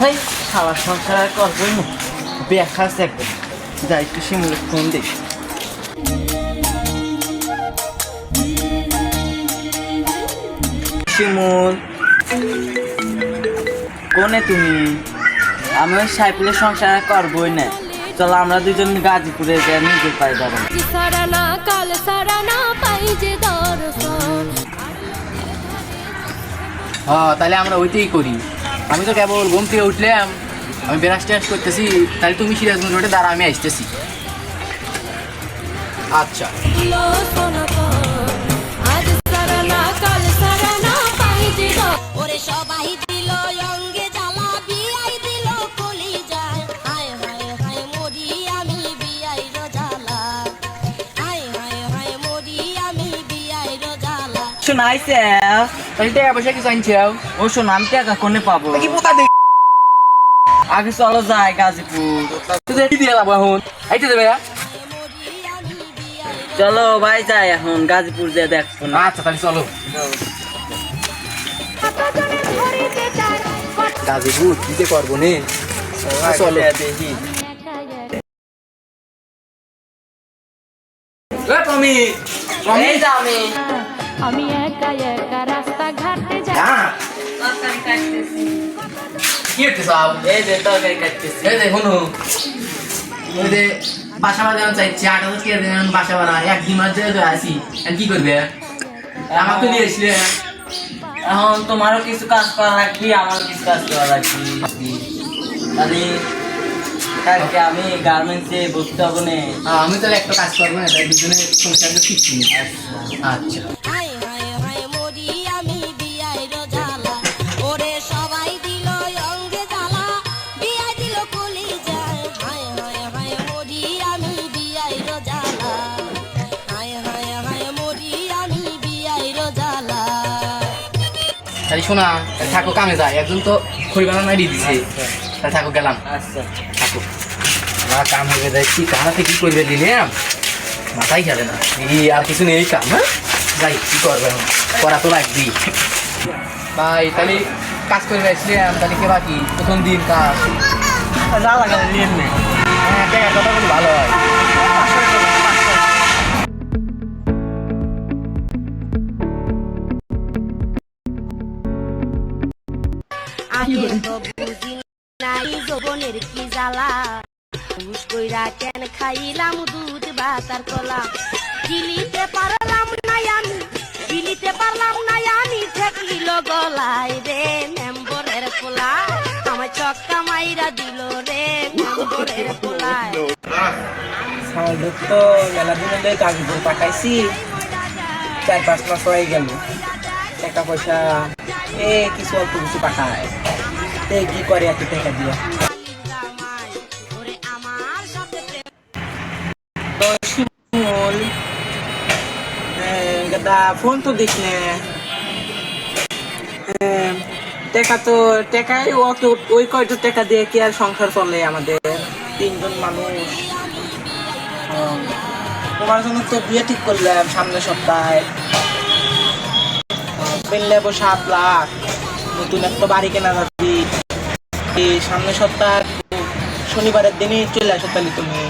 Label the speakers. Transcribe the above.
Speaker 1: ভাই খাওয়ার সংসার আর করবোই না বেখাস একদম যাই একটু শিমুলে ফোন দিই। শিমুল কোনে তুমি? আমি ওই সাইকেলের সংসার আর করবোই না। চলো আমরা দুজন গাজীপুরে যাই
Speaker 2: সারানা পাই যে দর্শন।
Speaker 3: হ্যাঁ তাহলে আমরা ওইটাই করি। আমি তো কেবল ঘুম থেকে উঠলাম, আমি বেরাস টেরাস করতেছি, তাহলে তুমি সিরাজগঞ্জ রোডে দাঁড়া, আমি আসতেছি। আচ্ছা। তাহলে টাকা পয়সা কিছু আনছি
Speaker 1: ও শোন আমি টাকা কোনে পাবো
Speaker 3: কি দিই
Speaker 1: আগে চলো যাই গাজীপুর
Speaker 3: তুই কি দিয়ে যাব এখন আইতে দেবে
Speaker 1: চলো ভাই যাই এখন গাজীপুর যে দেখব না
Speaker 3: আচ্ছা তাহলে চলো গাজীপুর কি যে করব নে চলো
Speaker 1: দেখি
Speaker 3: টমি
Speaker 1: এই যে আমি
Speaker 2: একা একা রাস্তা ঘাটে যাই
Speaker 3: হ্যাঁ কি হচ্ছে সব
Speaker 1: এই যে তরকারি কাটতেছি।
Speaker 3: এই দেখুন ওই যে বাসা বাজানো চাইছি আট হাজার কে দেন বাসা বানা এক দুই মাস ধরে আসি আর কি করবে? আমার তো নিয়ে আসলে
Speaker 1: এখন তোমারও কিছু কাজ করা লাগবে আমারও কিছু কাজ করা লাগবে। তাহলে কালকে আমি গার্মেন্টসে বসতে হবে না।
Speaker 3: আমি তাহলে একটা কাজ করব না তাই দুজনে সংসারটা ঠিক আচ্ছা। শোনা থাকো কামে যায় একজন তো খড়ি বানানো দিয়ে দিছে। তাহলে থাকো গেলাম।
Speaker 1: আচ্ছা।
Speaker 3: থাকো। না কাম হয়ে যায় কি কামাতে কি করবে দিলাম মাথায় খেলে না। এই আর কিছু নেই কাম হ্যাঁ? যাই কি করবে করা তো লাগবি ভাই তাহলে কাজ করে আসলাম তাহলে কে বাকি? প্রথম দিন কাজ।
Speaker 1: যা লাগে নিয়ে
Speaker 3: হ্যাঁ কথা বলে ভালো হয়।
Speaker 4: খাইলাম দুধ বাতার কলা গিলিতে পারলাম না আমি গিলিতে পারলাম না আমি ঠেকিল গলায় রে মেম্বরের পোলা আমার চক্কা মাইরা দিল রে মেম্বরের পোলায়
Speaker 1: চার পাঁচ মাস হয়ে গেল টাকা পয়সা কিছু অল্প কিছু পাঠায় তে কি করে এত টাকা দিয়া? ফোন তো দিস এম, তো টাকাই ওই কয়টা টাকা দিয়ে কি আর সংসার চলে আমাদের? তিনজন মানুষ। তোমার জন্য তো বিয়ে ঠিক করলাম সামনের সপ্তাহে। পেন নেব সাত লাখ। নতুন একটা বাড়ি কেনা যাচ্ছি এই সামনের সপ্তাহ, শনিবারের দিনই চলে আসো তাহলে তুমি।